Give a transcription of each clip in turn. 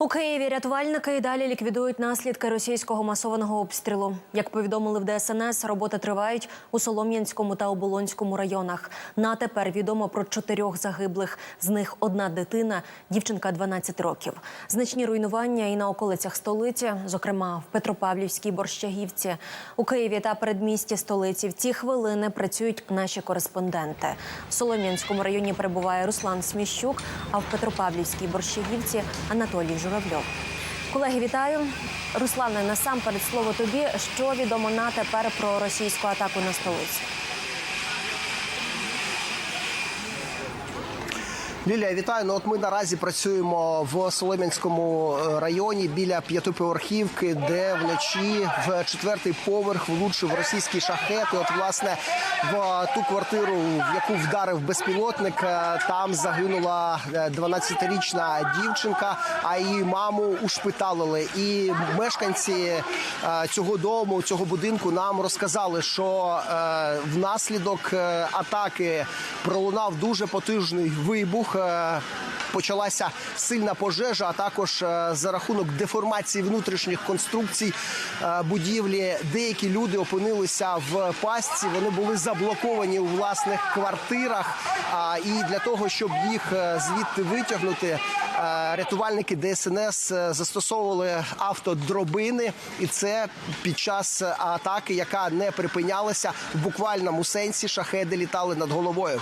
У Києві рятувальники і далі ліквідують наслідки російського масованого обстрілу. Як повідомили в ДСНС, роботи тривають у Солом'янському та Оболонському районах. На тепер відомо про чотирьох загиблих. З них одна дитина, дівчинка 12 років. Значні руйнування і на околицях столиці, зокрема в Петропавлівській Борщагівці. У Києві та передмісті столиці в ці хвилини працюють наші кореспонденти. В Солом'янському районі перебуває Руслан Сміщук, а в Петропавлівській Борщагівці Анатолій Журавльов. Колеги, вітаю. Руслане, насамперед слово тобі. Що відомо на тепер про російську атаку на столицю? Лілія, вітаю. Ну от ми наразі працюємо в Солом'янському е, районі біля п'ятиповерхівки, де вночі в четвертий поверх влучив російський шахет. І от власне в ту квартиру, в яку вдарив безпілотник, е, там загинула е, 12-річна дівчинка, а її маму ушпиталили. І мешканці е, цього дому, цього будинку нам розказали, що е, внаслідок е, атаки пролунав дуже потужний вибух. Е, Почалася сильна пожежа, а також е, за рахунок деформації внутрішніх конструкцій е, будівлі. Деякі люди опинилися в пастці. Вони були заблоковані у власних квартирах. І для того, щоб їх звідти витягнути, рятувальники ДСНС застосовували автодробини, і це під час атаки, яка не припинялася в буквальному сенсі. Шахеди літали над головою.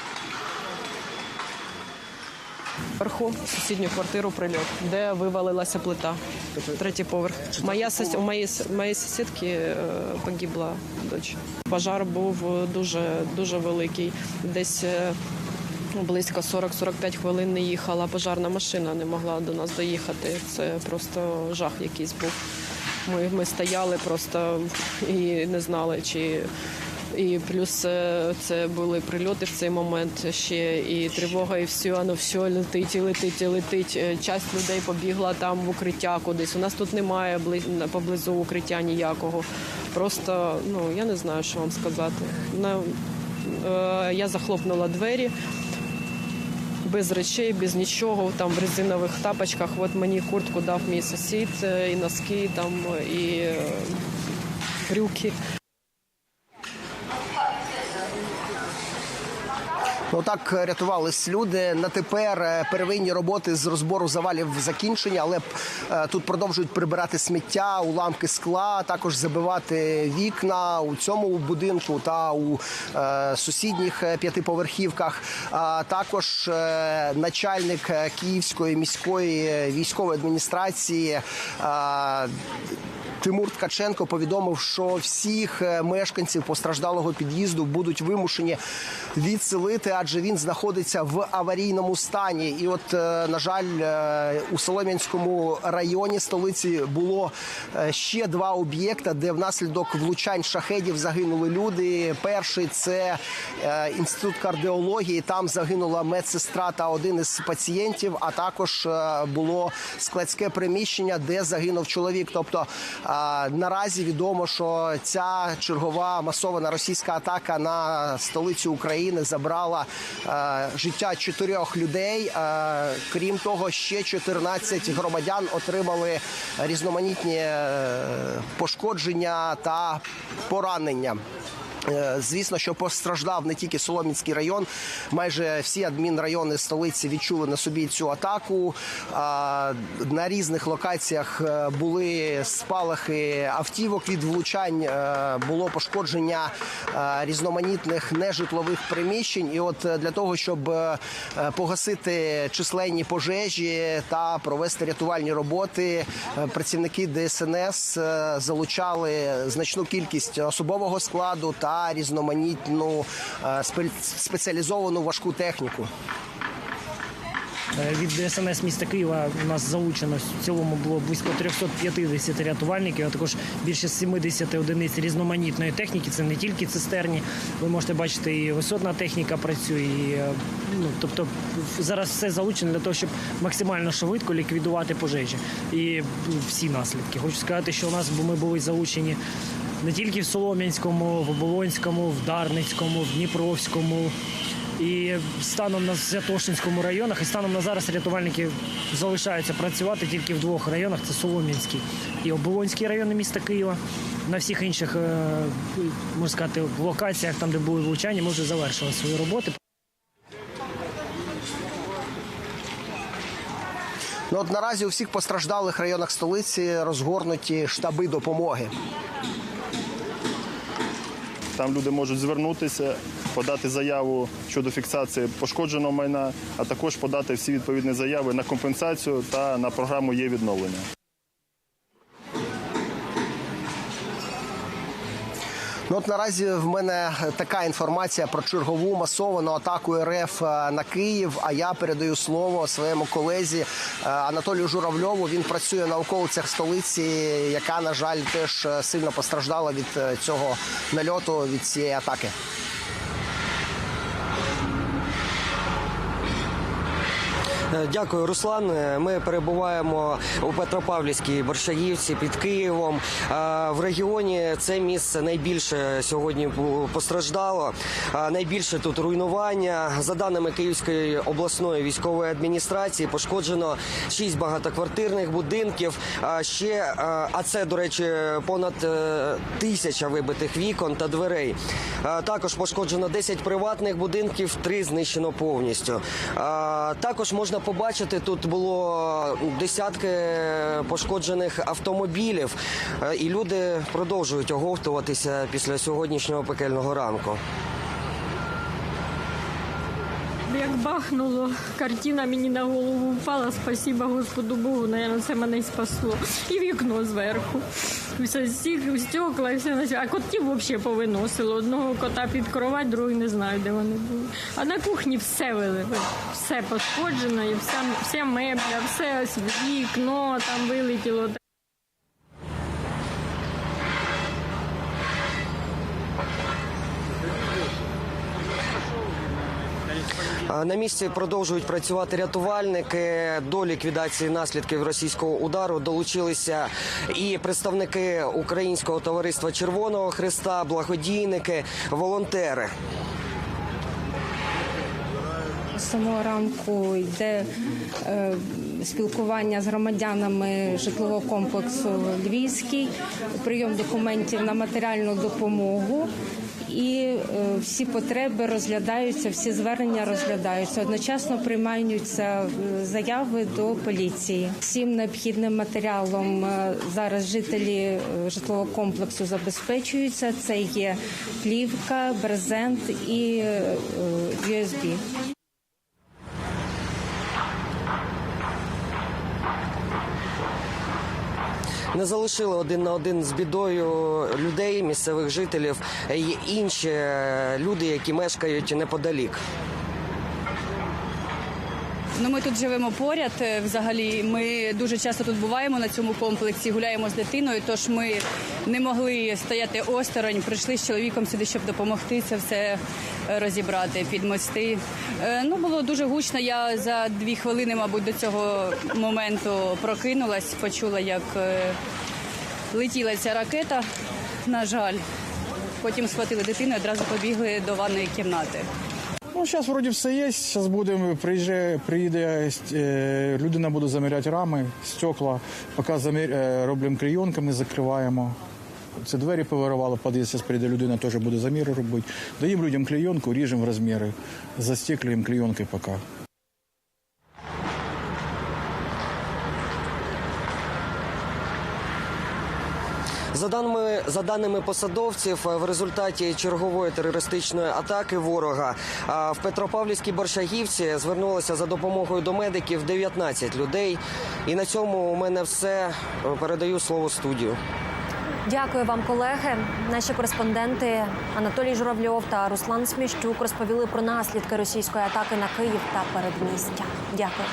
Вверху в сусідню квартиру прильот, де вивалилася плита. Третій поверх. Моя сос... у моєї с- моєї сусідки е, погибла дочь. Пожар був дуже дуже великий. Десь е, близько 40-45 хвилин не їхала. Пожарна машина не могла до нас доїхати. Це просто жах якийсь був. Ми, ми стояли просто і не знали, чи і плюс е, це були прильоти в цей момент ще і тривога, і все, воно все летить, і летить, і летить. Е, Часть людей побігла там в укриття кудись. У нас тут немає поблизу укриття ніякого. Просто ну я не знаю, що вам сказати. На, е, я захлопнула двері. Без речей, без нічого, там в резинових тапочках. От мені куртку дав мій сусід, е, і носки, там, і брюки. Ну так рятувались люди. На тепер е, первинні роботи з розбору завалів закінчені, але е, тут продовжують прибирати сміття, уламки скла, також забивати вікна у цьому будинку та у е, сусідніх п'ятиповерхівках. Також начальник Київської міської військової адміністрації. Тимур Ткаченко повідомив, що всіх мешканців постраждалого під'їзду будуть вимушені відселити, адже він знаходиться в аварійному стані. І, от, е, на жаль, е, у Солом'янському районі столиці було е, ще два об'єкта, де внаслідок влучань шахедів загинули люди. Перший це інститут кардіології. Там загинула медсестра та один із пацієнтів. А також було складське приміщення, де загинув чоловік. Тобто наразі відомо, що ця чергова масована російська атака на столицю України забрала життя чотирьох людей. Е, крім того, ще 14 громадян отримали різноманітні е, пошкодження та поранення. Е, Звісно, що постраждав не тільки Соломінський район, майже всі адмінрайони столиці відчули на собі цю атаку. На різних локаціях е, були спалахи автівок від влучань, е, було пошкодження різноманітних нежитлових приміщень. І от для того, щоб погасити численні пожежі та провести рятувальні роботи, працівники ДСНС залучали значну кількість особового складу та різноманітну е, спеціалізовану важку техніку. Е, Від ДСНС міста Києва у нас залучено в цілому було близько 350 рятувальників, а також більше 70 одиниць різноманітної техніки. Це не тільки цистерні. Ви можете бачити, і висотна техніка працює. І, е, ну, тобто зараз все залучено для того, щоб максимально швидко ліквідувати пожежі і всі наслідки. Хочу сказати, що у нас ми були залучені не тільки в Солом'янському, в Оболонському, в Дарницькому, в Дніпровському. І станом на Святошинському районах, і станом на зараз рятувальники залишаються працювати тільки в двох районах: це Солом'янський і Оболонський райони міста Києва. На всіх інших, е, можна сказати, локаціях, там, де були влучання, ми вже завершили свої роботи. Ну от наразі у всіх постраждалих районах столиці розгорнуті штаби допомоги. Там люди можуть звернутися, подати заяву щодо фіксації пошкодженого майна, а також подати всі відповідні заяви на компенсацію та на програму є відновлення. Ну от наразі в мене така інформація про чергову масовану атаку РФ на Київ. А я передаю слово своєму колезі е, Анатолію Журавльову. Він працює на околицях столиці, яка на жаль теж е, сильно постраждала від е, цього нальоту від цієї атаки. Дякую, Руслан. Е, Ми перебуваємо у Петропавлівській Борщагівці під Києвом. Е, В регіоні це місце найбільше сьогодні постраждало. Е, Найбільше тут руйнування. За даними Київської обласної військової адміністрації, пошкоджено шість багатоквартирних будинків. Ще, е, а це, до речі, понад е, тисяча вибитих вікон та дверей. Е, Також пошкоджено 10 приватних будинків, три знищено повністю. Е, Також можна побачити, тут було десятки пошкоджених автомобілів, Е, і люди продовжують оговтуватися після сьогоднішнього пекельного ранку. Як бахнуло, картина мені на голову впала. Спасіба Господу Богу, наверное, це мене й спасло. І вікно зверху. Все стекла, все на. А котів взагалі повиносило. Одного кота під кровать, другий не знаю, де вони були. А на кухні все вилили. Все пошкоджено, і вся, вся мебля, все вікно там вилетіло. На місці продовжують працювати рятувальники. До ліквідації наслідків російського удару долучилися і представники Українського товариства Червоного Христа, благодійники, волонтери. З самого ранку йде е, спілкування з громадянами житлового комплексу Львівський, прийом документів на матеріальну допомогу. І е, всі потреби розглядаються, всі звернення розглядаються. Одночасно приймаються е, заяви до поліції. Всім необхідним матеріалом е, зараз жителі житлового комплексу забезпечуються. Це є плівка, брезент і USB. Не залишили один на один з бідою людей, місцевих жителів і інші люди, які мешкають неподалік. Ну, ми тут живемо поряд. е, Взагалі, ми дуже часто тут буваємо на цьому комплексі, гуляємо з дитиною. Тож ми не могли стояти осторонь. Прийшли з чоловіком сюди, щоб допомогти це все розібрати, підмости. Е, Ну було дуже гучно. Я за дві хвилини, мабуть, до цього моменту прокинулась, почула, як е, летіла ця ракета. На жаль, потім схватили дитину, і одразу побігли до ванної кімнати. Ну, зараз вроді все є. Зараз будемо, приїжджає, приїде е, людина буде заміряти рами, стекла. Поки замір, е, робимо клейонками, закриваємо. Це двері повирували, під'їзд, зараз прийде людина, теж буде заміри робити. Даємо людям клейонку, ріжемо розміри, застеклюємо клейонкою поки. За даними за даними посадовців, в результаті чергової терористичної атаки ворога в Петропавлівській Боршагівці звернулося за допомогою до медиків 19 людей. І на цьому у мене все. Передаю слово студію. Дякую вам, колеги. Наші кореспонденти Анатолій Журавльов та Руслан Сміщук розповіли про наслідки російської атаки на Київ та передмістя. Дякую.